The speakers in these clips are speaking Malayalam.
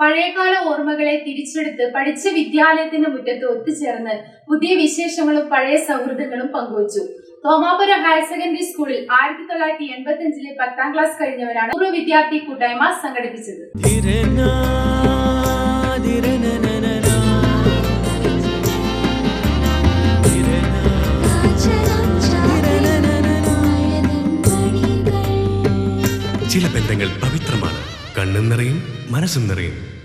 പഴയകാല ഓർമ്മകളെ തിരിച്ചെടുത്ത് പഠിച്ച വിദ്യാലയത്തിന്റെ മുറ്റത്ത് ഒത്തുചേർന്ന് പുതിയ വിശേഷങ്ങളും പഴയ സൗഹൃദങ്ങളും പങ്കുവച്ചു. തോമാപുരം ഹയർ സെക്കൻഡറി സ്കൂളിൽ ആയിരത്തി തൊള്ളായിരത്തി എൺപത്തി അഞ്ചിലെ പത്താം ക്ലാസ് കഴിഞ്ഞവരാണ് പൂർവ വിദ്യാർത്ഥി കൂട്ടായ്മ സംഘടിപ്പിച്ചത്. ചില ബന്ധങ്ങൾ പവിത്രമാണ്. കണ്ണും നിറയും മനസ്സും നിറയും.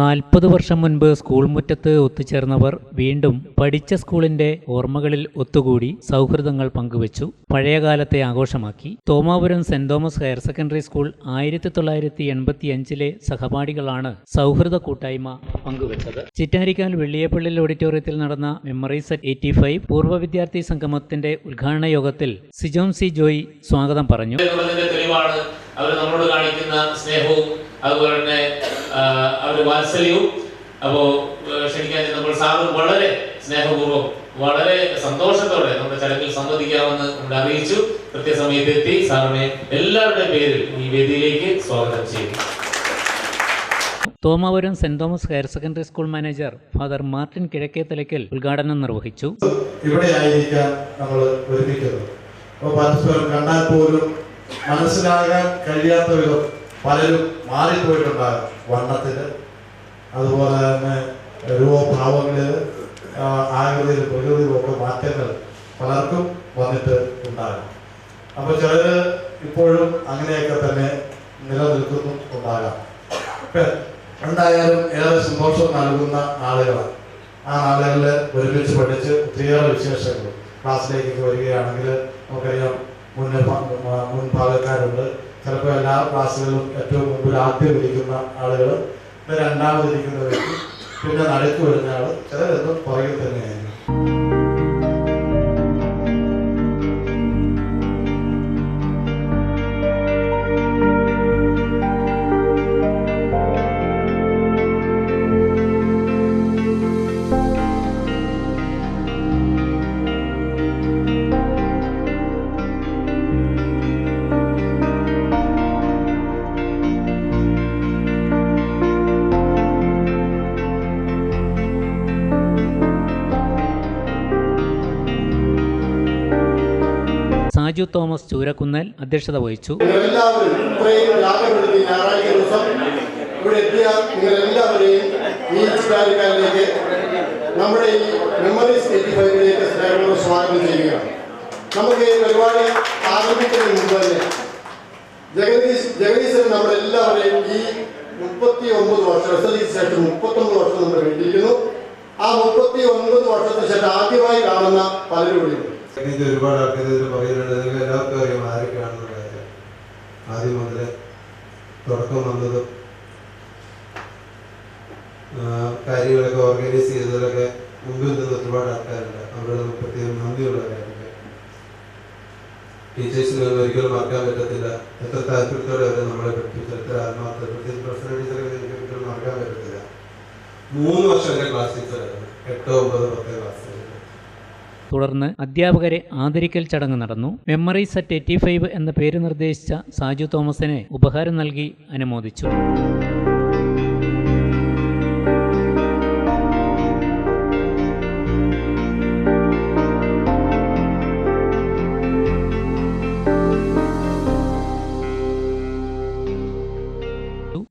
നാൽപ്പത് വർഷം മുൻപ് സ്കൂൾ മുറ്റത്ത് ഒത്തുചേർന്നവർ വീണ്ടും പഠിച്ച സ്കൂളിന്റെ ഓർമ്മകളിൽ ഒത്തുകൂടി സൗഹൃദങ്ങൾ പങ്കുവച്ചു. പഴയകാലത്തെ ആഘോഷമാക്കി. Thomapuram Saint Thomas higher secondary school ആയിരത്തി തൊള്ളായിരത്തി എൺപത്തി അഞ്ചിലെ സഹപാഠികളാണ് സൗഹൃദ കൂട്ടായ്മ പങ്കുവച്ചത്. ചിറ്റാരിക്കാൽ വെള്ളിയപ്പള്ളിൽ ഓഡിറ്റോറിയത്തിൽ നടന്ന മെമ്മറീസ് അറ്റ് എയ്റ്റി ഫൈവ് പൂർവ വിദ്യാർത്ഥി സംഗമത്തിന്റെ ഉദ്ഘാടന യോഗത്തിൽ സിജോം സി ജോയ് സ്വാഗതം പറഞ്ഞു. അവർ നമ്മളോട് കാണിക്കുന്ന സ്നേഹവും അതുപോലെ തന്നെ അവരുടെ വാത്സല്യവും. അപ്പോ ആ, ക്ഷണിക്കാൻ ചെന്നപ്പോൾ സാറ് വളരെ സ്നേഹപൂർവം വളരെ സന്തോഷത്തോടെ നമ്മുടെ ചടങ്ങിൽ സംവദിക്കാമെന്ന് നമ്മളെ അറിയിച്ചു. കൃത്യസമയത്ത് എത്തി സാറിനെ എല്ലാവരുടെ പേരിൽ ഈ വേദിയിലേക്ക് സ്വാഗതം ചെയ്യും Thomapuram Saint Thomas higher secondary school manager Father Martin Kizhakkethalackal ഉദ്ഘാടനം നിർവഹിച്ചു. ഇവിടെ ആയിരിക്കാം നമ്മൾ ഒരുമിക്കുന്നത് അപ്പോൾ പരസ്പരം കണ്ടാൽ പോലും മനസ്സിലാകാൻ കഴിയാത്ത വിധം പലരും മാറിപ്പോയിട്ടുണ്ടാകും വണ്ണത്തിൽ അതുപോലെ തന്നെ രൂപഭാവങ്ങളിൽ ആകൃതിയിൽ പ്രകൃതിയിൽ ഒക്കെ മാറ്റങ്ങൾ പലർക്കും വന്നിട്ട് ഉണ്ടാകും. അപ്പോൾ ചിലർ ഇപ്പോഴും അങ്ങനെയൊക്കെ തന്നെ നിലനിൽക്കുന്നു ഉണ്ടാകാം. എന്തായാലും ഏറെ സന്തോഷം നൽകുന്ന ആളുകളാണ്. ആ നാളുകളിൽ ഒരുമിച്ച് പഠിച്ച് ഒത്തിരിയേറെ വിശേഷങ്ങൾ. ക്ലാസ്സിലേക്ക് വരികയാണെങ്കിൽ നമുക്കറിയാം മുന്നേ മുൻഭാഗക്കാരുണ്ട് ചിലപ്പോൾ എല്ലാ ക്ലാസ്സുകളിലും ഏറ്റവും മുമ്പിൽ ആദ്യം ഇരിക്കുന്ന ആളുകൾ രണ്ടാമത് ഇരിക്കുന്ന വ്യക്തി പിന്നെ നടുക്ക് വരുന്ന ആൾ ചിലരൊന്നും പുറകിൽ തന്നെയായിരിക്കും. സാജു തോമസ് ചൂരക്കുന്നൽ അധ്യക്ഷത വഹിച്ചു. നമ്മുടെ ഈ മെമ്മറീസ് എയ്റ്റി ഫൈവിലേക്ക് സ്വാഗതം ചെയ്യുകയാണ്. നമുക്ക് ഈ പരിപാടി ആരംഭിക്കുന്നതിന് മുമ്പ് തന്നെ ജഗദീശ് ജഗദീശൻ നമ്മളെല്ലാവരെയും ഈ മുപ്പത്തി ഒമ്പത് വർഷം എസ് എൽ ശേഷം മുപ്പത്തൊമ്പത് വർഷം നമ്മൾ കണ്ടിരിക്കുന്നു ആ മുപ്പത്തി ഒൻപത് വർഷത്തിന് ശേഷം ആദ്യമായി കാണുന്ന പലരും ഇത് ഒരുപാട് ആൾക്കാർ ഇതിൽ പറയുന്നുണ്ട്. നിങ്ങൾ എല്ലാവർക്കും അറിയാം ആരൊക്കെയാണെന്നുള്ള കാര്യം ആദ്യം മുതൽ തുടക്കം വന്നതും കാര്യങ്ങളൊക്കെ ഓർഗനൈസ് ചെയ്തതിലൊക്കെ മുമ്പിൽ നിന്ന് ഒരുപാട് ആൾക്കാരുണ്ട്. അവരുടെ നമുക്ക് പ്രത്യേകം നന്ദിയുള്ള കാര്യങ്ങൾ. ടീച്ചേഴ്സിന് ഒരിക്കലും മറക്കാൻ പറ്റത്തില്ല. എത്ര താല്പര്യത്തോടെ അവരെ നമ്മളെ പഠിപ്പിച്ചു എത്ര ആത്മാർത്ഥ പ്രത്യേകിച്ച് പ്രൊഫഷണൽ ടീച്ചറൊക്കെ എനിക്ക് മറക്കാൻ പറ്റത്തില്ല. മൂന്ന് വർഷം എന്റെ ക്ലാസ് ടീച്ചറായിരുന്നു എട്ടോ ഒമ്പത് പത്ത് ക്ലാസ് തുടർന്ന് അധ്യാപകരെ ആദരിക്കൽ ചടങ്ങ് നടന്നു. മെമ്മറീസ് അറ്റ് എയ്റ്റി ഫൈവ് എന്ന പേര് നിർദ്ദേശിച്ച സാജു തോമസിനെ ഉപഹാരം നൽകി അനുമോദിച്ചു.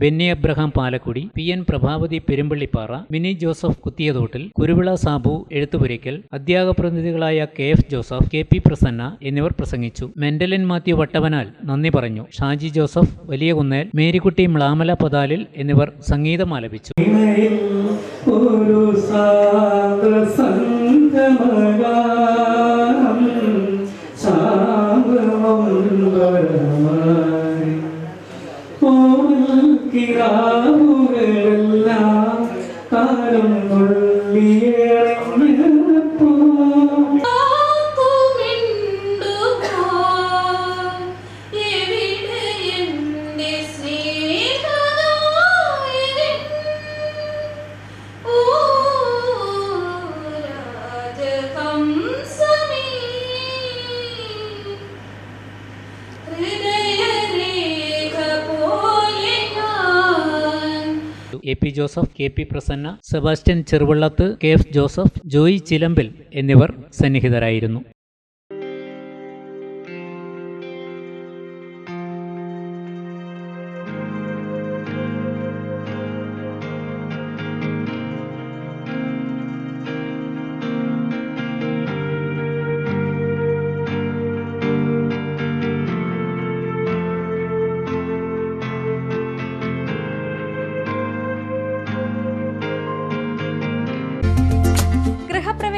ബെന്നി അബ്രഹാം പാലക്കുടി പി എൻ പ്രഭാവതി പെരുമ്പള്ളിപ്പാറ മിനി ജോസഫ് കുത്തിയതോട്ടിൽ കുരുവിള സാബു എഴുത്തുപുരയ്ക്കൽ അധ്യാപക പ്രതിനിധികളായ K F Joseph K P Prasanna എന്നിവർ പ്രസംഗിച്ചു. മെന്റലിൻ മാത്യു വട്ടവനാൽ നന്ദി പറഞ്ഞു. ഷാജി ജോസഫ് വലിയ കുന്നേൽ മേരിക്കുട്ടി മ്ലാമല പതാലിൽ എന്നിവർ സംഗീതം ആലപിച്ചു. ഒരു സാന്ദ്ര സംഗമഗാനം A P Joseph K P Prasanna Sebastian Cheruvallathu K F Joseph Joy Chilampil എന്നിവർ സന്നിഹിതരായിരുന്നു.